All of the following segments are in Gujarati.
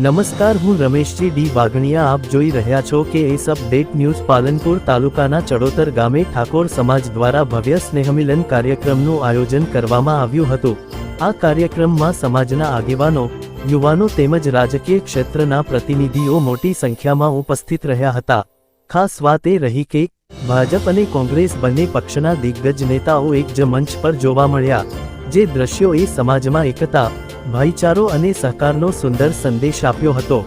નમસ્કાર, હું રમેશજી ડી વાઘણિયા. આપ જોઈ રહ્યા છો કે એસ અપડેટ ન્યૂઝ પાલનપુર તાલુકાના ચડોતર ગામે ઠાકોર સમાજ દ્વારા ભવ્ય સ્નેહમિલન કાર્યક્રમનું આયોજન કરવામાં આવ્યું હતું. આ કાર્યક્રમમાં સમાજના આગેવાનો, યુવાનો તેમજ રાજકીય ક્ષેત્રના પ્રતિનિધિઓ મોટી સંખ્યામાં ઉપસ્થિત રહ્યા હતા. ખાસ વાત એ રહી કે, ભાજપ અને કોંગ્રેસ બંને પક્ષના દિગ્ગજ નેતાઓ એક જ મંચ પર જોવા મળ્યા. જે દ્રશ્યો એ સમાજમાં એકતા ભાઈચારો અને સહકારનો સુંદર સંદેશ આપ્યો હતો.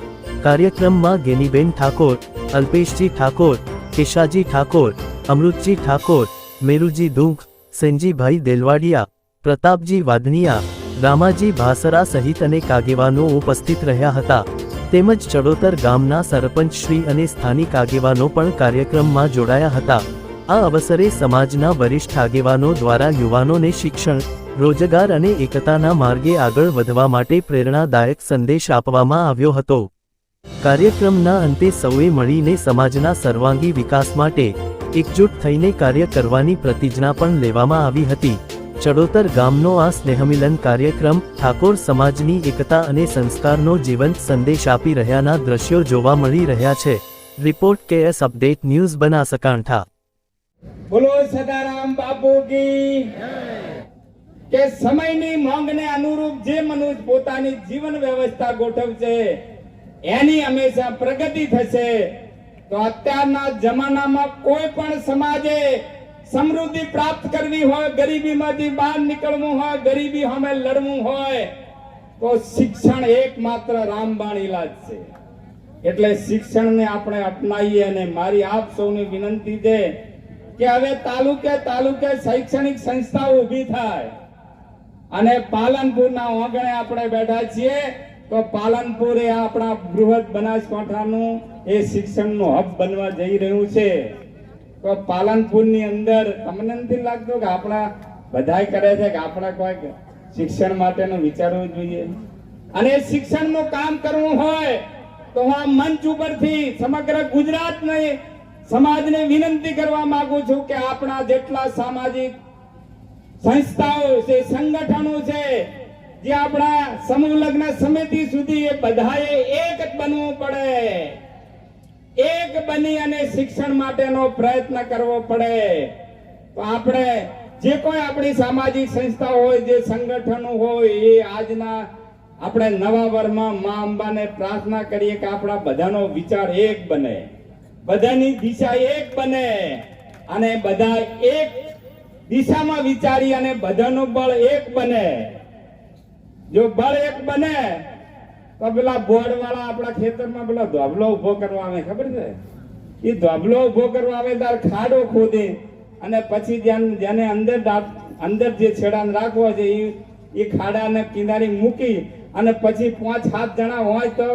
કાર્યક્રમમાં ગેનીબેન ઠાકોર, અલ્પેશજી ઠાકોર, કેશાજી ઠાકોર, અમૃતજી ઠાકોર, મેરુજી દુંગ સંજીભાઈ દેલવાડિયા, પ્રતાપજી વાધનિયા રામાજી ભાસરા સહિત અનેક આગેવાનો ઉપસ્થિત રહ્યા હતા. તેમજ ચડોતર ગામના સરપંચ શ્રી અને સ્થાનિક આગેવાનો પણ કાર્યક્રમમાં જોડાયા હતા. આ અવસરે સમાજના વરિષ્ઠ આગેવાનો દ્વારા યુવાનોને શિક્ષણ રોજગાર અને એકતાના માર્ગે આગળ વધવા માટે પ્રેરણાદાયક સંદેશ આપવામાં આવ્યો હતો. કાર્યક્રમના અંતે સૌએ મળીને સમાજના સર્વાંગી વિકાસ માટે એકજૂટ થઈને કાર્ય કરવાની પ્રતિજ્ઞા પણ લેવામાં આવી હતી. ચડોતર ગામનો આ સ્નેહમિલન કાર્યક્રમ ઠાકોર સમાજની એકતા અને સંસ્કારનો જીવંત સંદેશ આપી રહ્યાના દ્રશ્યો જોવા મળી રહ્યા છે. Report KS update news Banaskantha. બોલો સદારામ બાપુ કી. કે સમયની માંગને અનુરૂપ જે મનુષ્ય પોતાની જીવન વ્યવસ્થા ગોઠવશે, એની હંમેશા પ્રગતિ થશે. તો અત્યારના જમાનામાં કોઈ પણ સમાજે સમૃદ્ધિ પ્રાપ્ત કરવી હોય, ગરીબીમાંથી બહાર નીકળવું હોય, ગરીબી સામે લડવું હોય, તો શિક્ષણ એકમાત્ર રામબાણ ઇલાજ છે. એટલે શિક્ષણને આપણે અપનાવીએ અને મારી આપ સૌની વિનંતી છે કે હવે તાલુકે તાલુકે શૈક્ષણિક સંસ્થાઓ ઊભી થાય. અને પાલનપુરના ઓગણે આપણે બેઠા છીએ, તો પાલનપુર એ આપણા બૃહદ બનાસકાંઠાનું એ શિક્ષણનું હબ બનવા જઈ રહ્યું છે. તો પાલનપુરની અંદર તમને નથી લાગતું કે આપણા બધા કરે છે કે આપણે કોઈક શિક્ષણ માટેનું વિચારવું જોઈએ? અને શિક્ષણનું કામ કરવું હોય, તો હું આ મંચ ઉપરથી સમગ્ર ગુજરાતને, સમાજને વિનંતી કરવા માંગુ છું કે આપણા જેટલા સામાજિક સંસ્થાઓ છે, સંગઠનો છે, જે આપણા સમૂહ લગ્ન સમિતિ સુધી એ બધાએ એક બનવું પડે. એક બની અને શિક્ષણ માટેનો પ્રયત્ન કરવો પડે. તો આપણે જે કોઈ આપણી સામાજિક સંસ્થાઓ હોય, જે સંગઠનો હોય, એ આજના આપણે નવા વર્ષમાં મા અંબાને પ્રાર્થના કરીએ કે આપણા બધાનો વિચાર એક બને. બધાની દિશા એક બને. અને બધા એક દિશામાં વિચારી અને બધાનું બળ એક બને. જો બળ એક બને, તો પેલા બોર્ડ વાળા આપણા ખેતરમાં પેલા ધોબલો ઊભો કરવા આવે, ખબર છે? એ ધોબલો ઊભો કરવા આવે ત્યારે ખાડો ખોદે અને પછી જેને અંદર અંદર જે છેડાને રાખવો છે, એ એ ખાડાને કિનારી મૂકી અને પછી પાંચ, સાત જણા હોય તો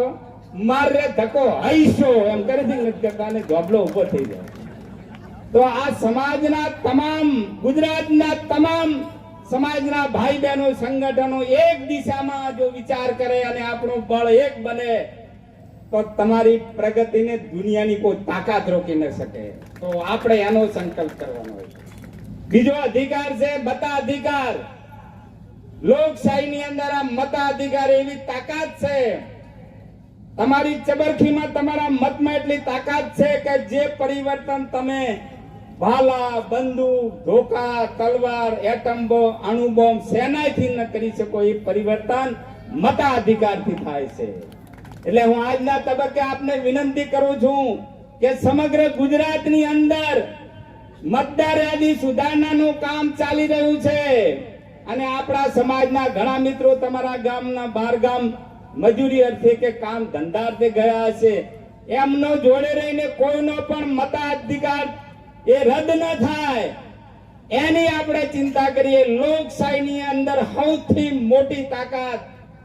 મારે ધક્કો હૈશો એમ કરી નથી અને ધોબલો ઊભો થઈ જાય. તો આ સમાજના તમામ, ગુજરાતના તમામ સમાજના ભાઈ બહેનો સંગઠનો એક દિશામાં જો વિચાર કરે અને આપણું બળ એક બને, તો તમારી પ્રગતિને દુનિયાની કોઈ તાકાત રોકી ન શકે. તો આપણે એનો સંકલ્પ કરવાનો હોય બીજો અધિકાર છે મતાધિકાર. લોકશાહીની અંદર આ મતાધિકાર એવી તાકાત છે. તમારી ચબરખીમાં તમારા મતમાં એટલી તાકાત છે કે જે પરિવર્તન તમે ભાલા બંદૂક, ધોકા, તલવાર એટમ બોમ્બ અણુ બોમ્બ સેનાથી ન કરી શકો એ પરિવર્તન મતાધિકારથી થાય છે. એટલે હું આજના તબક્કે આપને વિનંતી કરું છું કે સમગ્ર ગુજરાતની અંદર મતદાર યાદી સુધારણાનું કામ ચાલી રહ્યું છે અને આપણા સમાજના ઘણા મિત્રો તમારા ગામના બાર ગામ મજૂરી અર્થે કે કામ ધંધા અર્થે ગયા છે એમનો જોડે રહીને કોઈનો પણ મતાધિકાર એ રદ ન થાય. એની આપણે ચિંતા કરીએ. લોકશાહીની અંદર સૌથી મોટી તાકાત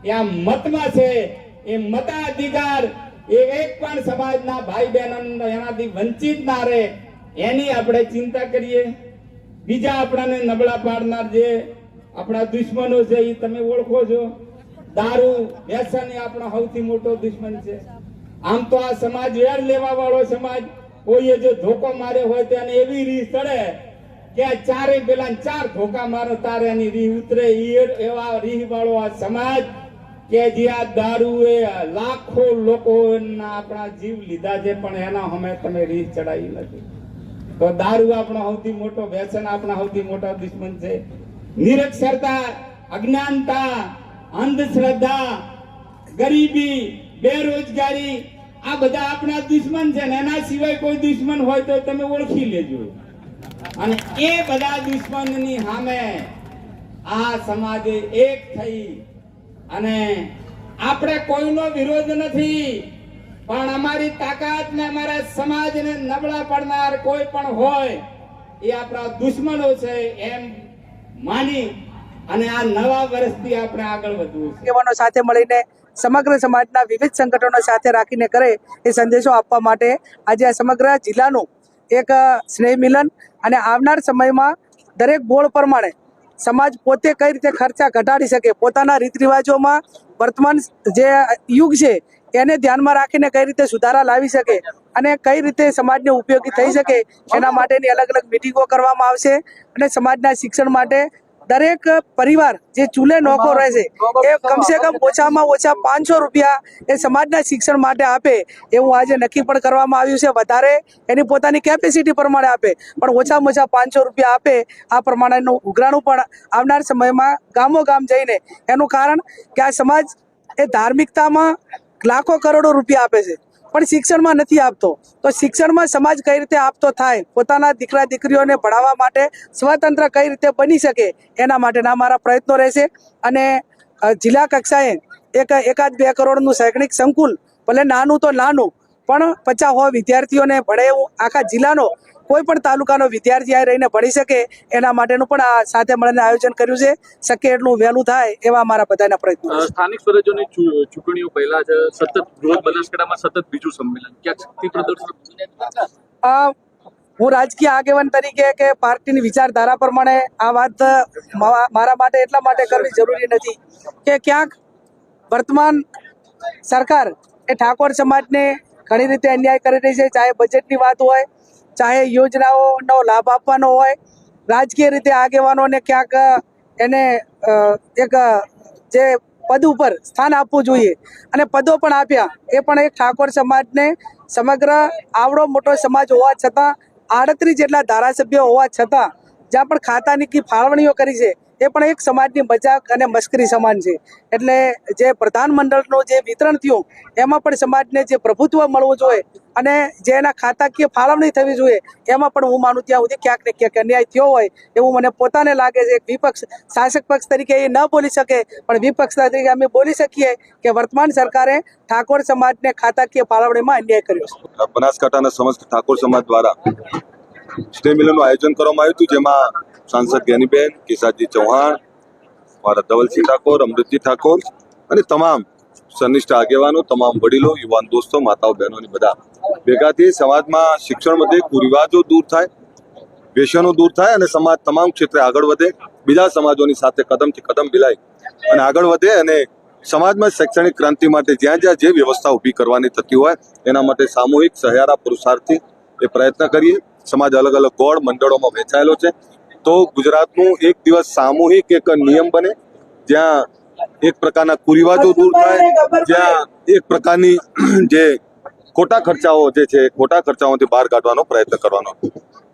એ આ મતમાં છે. એ મતાધિકાર એ એક પણ સમાજના ભાઈ બહેનો એનાથી વંચિત ના રહે. એની આપણે ચિંતા કરીએ. બીજા આપણાને નબળા પાડનાર જે આપણા દુશ્મનો છે એ તમે ઓળખો છો. દારૂ, વ્યસન એ આપણો સૌથી મોટો દુશ્મન છે. આમ તો આ સમાજ વેર લેવા વાળો સમાજ. કોઈએ જો ધોકો માર્યો હોય તો એને એવી રીત ચડે કે ચારે પેલા ચાર ધોકા મારો તારે એની રીહ ઉતરે. એવા રીહ વાળો આ સમાજ કે જે આ દારૂએ લાખો લોકોના આપણા જીવ લીધા છે, પણ એના અમે તમે રીત ચડાવી નથી તો દારૂ આપણો સૌથી મોટો વ્યસન, આપણા સૌથી મોટા દુશ્મન છે. નિરક્ષરતા, અજ્ઞાનતા, અંધશ્રદ્ધા, ગરીબી, બેરોજગારી આ બધા આપણા દુશ્મન છે ને એના સિવાય કોઈ દુશ્મન હોય તો તમે ઓળખી લેજો. અને એ બધા દુશ્મનની સામે આ સમાજે એક થઈ અને આપણે કોઈનો વિરોધ નથી, પણ અમારી તાકાત ને અમારા સમાજને નબળા પડનાર કોઈ પણ હોય એ આપણા દુશ્મનો છે એમ માની અને આ નવા વર્ષથી આપણે આગળ વધવું છે. સાથે મળીને સમગ્ર સમાજના વિવિધ સંગઠનો સાથે રાખીને કરે એ સંદેશો આપવા માટે આજે આ સમગ્ર જિલ્લાનું એક સ્નેહ મિલન અને આવનાર સમયમાં દરેક બોળ પ્રમાણે સમાજ પોતે કઈ રીતે ખર્ચા ઘટાડી શકે, પોતાના રીત રિવાજોમાં વર્તમાન જે યુગ છે એને ધ્યાનમાં રાખીને કઈ રીતે સુધારા લાવી શકે અને કઈ રીતે સમાજને ઉપયોગી થઈ શકે, એના માટેની અલગ અલગ મિટિંગો કરવામાં આવશે અને સમાજના શિક્ષણ માટે દરેક પરિવાર જે ચૂલે નોખો રહેશે એ કમસે કમ ઓછામાં ઓછા પાંચસો રૂપિયા એ સમાજના શિક્ષણ માટે આપે, એવું આજે નક્કી પણ કરવામાં આવ્યું છે. વધારે એની પોતાની કેપેસિટી પ્રમાણે આપે, પણ ઓછામાં ઓછા પાંચસો રૂપિયા આપે, આ પ્રમાણેનું ઉઘરાણું પણ આવનાર સમયમાં ગામો ગામ જઈને એનું કારણ કે આ સમાજ એ ધાર્મિકતામાં લાખો કરોડો રૂપિયા આપે છે. પણ શિક્ષણમાં નથી આપતો. તો શિક્ષણમાં સમાજ કઈ રીતે આપતો થાય? પોતાના દીકરા દીકરીઓને ભણાવવા માટે સ્વતંત્ર કઈ રીતે બની શકે? એના માટેના મારા પ્રયત્નો રહેશે. અને જિલ્લા કક્ષાએ એક, એકાદ બે કરોડનું શૈક્ષણિક સંકુલ, ભલે નાનું તો નાનું, પણ પચાસ હો વિદ્યાર્થીઓને ભણે એવું આખા જિલ્લાનો કોઈ પણ તાલુકાનો વિદ્યાર્થી આ રહીને ભણી શકે એના માટેનું પણ આ સાથે મળીને આયોજન કર્યું છે. શક્ય એટલું વહેલું થાય એવા અમારા બધાના પ્રયત્નો સ્થાનિક સ્વરાજ્યોની ચૂંટણીઓ પહેલા જ સતત બૃહદ બનાસકાંઠામાં સતત બીજું સંમેલન. ક્યાં શક્તિ પ્રદર્શન હું રાજકીય આગેવાન તરીકે કે પાર્ટીની વિચારધારા પ્રમાણે આ વાત મારા માટે એટલા માટે કરવી જરૂરી નથી કે ક્યાંક વર્તમાન સરકાર એ ઠાકોર સમાજને ઘણી રીતે અન્યાય કરી રહી છે. ચાહે બજેટની વાત હોય ચાહે યોજનાઓનો લાભ આપવાનો હોય, રાજકીય રીતે આગેવાનોને ક્યાંક એને એક જે પદ ઉપર સ્થાન આપવું જોઈએ અને પદો પણ આપ્યા, એ પણ એક ઠાકોર સમાજને સમગ્ર આવડો મોટો સમાજ હોવા છતાં, આડત્રીસ જેટલા ધારાસભ્યો હોવા છતાં, જ્યાં પણ ખાતાની કી ફાળવણીઓ કરી છે એ પણ એક સમાજની મજાક અને મશ્કરી સમાન છે. એટલે જે પ્રધાનમંડળનું જે વિતરણ થયું, એમાં પણ સમાજને જે પ્રભુત્વ મળવું જોઈએ અને જે એના ખાતાકીય ફાળવણી થવી જોઈએ, એમાં પણ હું માનું ત્યાં સુધી ક્યાંક ને ક્યાંક અન્યાય થયો હોય એવું મને પોતાને લાગે છે. વિપક્ષ, શાસક પક્ષ તરીકે એ ન બોલી શકે, પણ વિપક્ષ તરીકે અમે બોલી શકીએ કે વર્તમાન સરકારે ઠાકોર સમાજને ખાતાકીય ફાળવણીમાં અન્યાય કર્યો છે. બનાસકાંઠાના સમસ્ત ઠાકોર સમાજ દ્વારા સ્નેહ મિલનનું આયોજન કરવામાં આવ્યું હતું, જેમાં સાંસદ જ્ઞાનીબેન કેસાજી ચૌહાણ, મારા ધવલસિંહ ઠાકોર, અમૃતજી ઠાકોર અને તમામ સનિષ્ઠ આગેવાનો, તમામ વડીલો, યુવાન દોસ્તો, માતાઓ, બહેનોની બધા. ભેગાથી સમાજમાં શિક્ષણ વધે, કુરિવાજો દૂર થાય, વ્યસનો દૂર થાય અને સમાજ તમામ ક્ષેત્રે આગળ વધે, બીજા સમાજોની સાથે કદમથી કદમ મિલાય અને આગળ વધે અને સમાજમાં શૈક્ષણિક ક્રાંતિ માટે જ્યાં જ્યાં જે વ્યવસ્થા ઊભી કરવાની થતી હોય, એના માટે સામૂહિક સહારા પુરુષાર્થી એ પ્રયત્ન કરીએ. સમાજ અલગ અલગ ગોળ મંડળોમાં વહેંચાયેલો છે. તો ગુજરાતનું એક દિવસ સામૂહિક એક નિયમ બને જ્યાં એક પ્રકારના કુરિવાજો દૂર થાય જ્યાં એક પ્રકારની જે ખોટા ખર્ચાઓ જે છે ખોટા ખર્ચાઓથી બહાર કાઢવાનો પ્રયત્ન કરવાનો.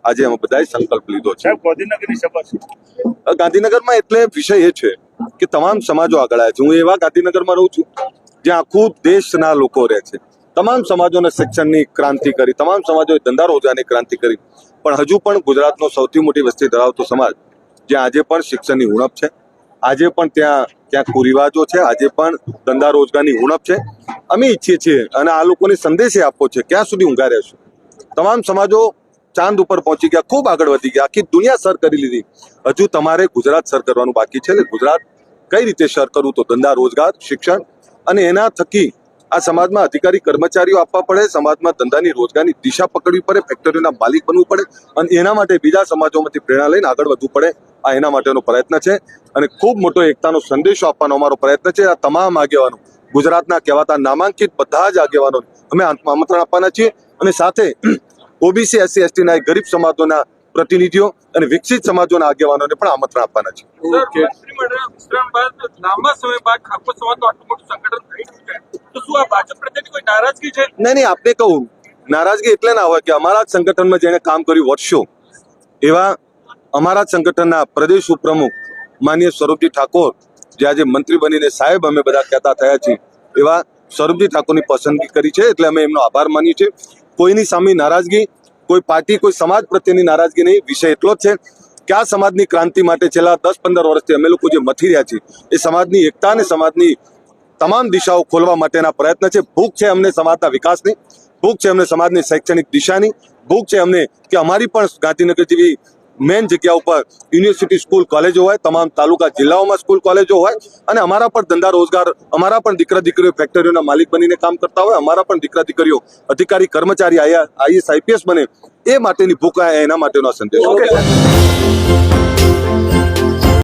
આજે અમે બધાએ સંકલ્પ લીધો છે. ગાંધીનગરની સભા ગાંધીનગરમાં એટલે વિષય એ છે કે તમામ સમાજો આગળ આવ્યા છે. હું એવા ગાંધીનગરમાં રહું છું જ્યાં આખું દેશના લોકો રહે છે. તમામ સમાજોને શિક્ષણની ક્રાંતિ કરી, તમામ સમાજોએ ધંધા રોજગારની ક્રાંતિ કરી. પણ હજુ પણ ગુજરાતનો સૌથી મોટી વસ્તી ધરાવતો સમાજ, જ્યાં આજે પણ શિક્ષણની ઉણપ છે, આજે પણ ત્યાં ક્યાંક કુરિવાજો છે, આજે પણ ધંધા રોજગારની ઉણપ છે. અમે ઈચ્છીએ છીએ અને આ લોકોને સંદેશ આપવો છે, ક્યાં સુધી ઊંઘા રહેશું? તમામ સમાજો ચાંદ ઉપર પહોંચી ગયા, ખૂબ આગળ વધી ગયા, આખી દુનિયા સર કરી લીધી. હજુ તમારે ગુજરાત સર કરવાનું બાકી છે ને ગુજરાત કઈ રીતે સર કરવું તો ધંધા, રોજગાર, શિક્ષણ અને એના થકી આ સમાજમાં અધિકારી કર્મચારીઓ આપવા પડે, સમાજમાં ધંધાની રોજગારની દિશા પકડવી પડે, ફેક્ટરીના માલિક બનવું પડે અને એના માટે બીજા સમાજોમાંથી પ્રેરણા લઈને આગળ વધવું પડે. આ એના માટેનો પ્રયત્ન છે અને ખૂબ મોટો એકતાનો સંદેશો આપવાનો અમારો પ્રયત્ન છે. આ તમામ આગેવાનો, ગુજરાતના કહેવાતા નામાંકિત બધા જ આગેવાનો અમે આમંત્રણ આપવાના છીએ અને સાથે ઓબીસી, એસસી, એસટીના ગરીબ સમાજોના પ્રતિનિધિઓ અને વિકસિત સમાજોના આગેવાનોને પણ આમંત્રણ આપવાના છે. નહીં નહીં આપને કહું. નારાજગી એટલે ના હોય કે અમારા જ સંગઠનમાં જેણે કામ કર્યું વર્ષો. એવા અમારા જ સંગઠનના પ્રદેશ ઉપપ્રમુખ માનીય સ્વરૂપજી ઠાકોર જે આજે મંત્રી બનીને સાહેબ અમે બધા કહેતા થયા છીએ એવા સ્વરૂપજી ઠાકોરની પસંદગી કરી છે એટલે અમે એમનો આભાર માનીએ છીએ. કોઈની સામે નારાજગી કોઈ પાર્ટી, કોઈ સમાજ પ્રત્યેની નારાજગી નહીં, વિષય એટલો જ છે કે આ સમાજની ક્રાંતિ માટે છેલ્લા દસ પંદર વર્ષથી અમે લોકો જે મથી રહ્યા છીએ, એ સમાજની એકતા અને સમાજની તમામ દિશાઓ ખોલવા માટેના પ્રયત્ન છે. ભૂખ છે અમને સમાજના વિકાસની, ભૂખ છે અમને સમાજની શૈક્ષણિક દિશાની, ભૂખ છે અમને કે અમારી પણ ગાંધીનગર જેવી મેન જગ્યા ઉપર યુનિવર્સિટી સ્કૂલ કોલેજો હોય, તમામ તાલુકા જિલ્લાઓમાં સ્કૂલ કોલેજો હોય અને અમારા પણ ધંધા રોજગાર, અમારા પણ દીકરા દીકરીઓ ફેક્ટરીઓના માલિક બનીને કામ કરતા હોય, અમારા પણ દીકરા દીકરીઓ અધિકારી, કર્મચારી આઈએસ આઈપીએસ બને એ માટેની ભૂખ એના માટેનો સંદેશ.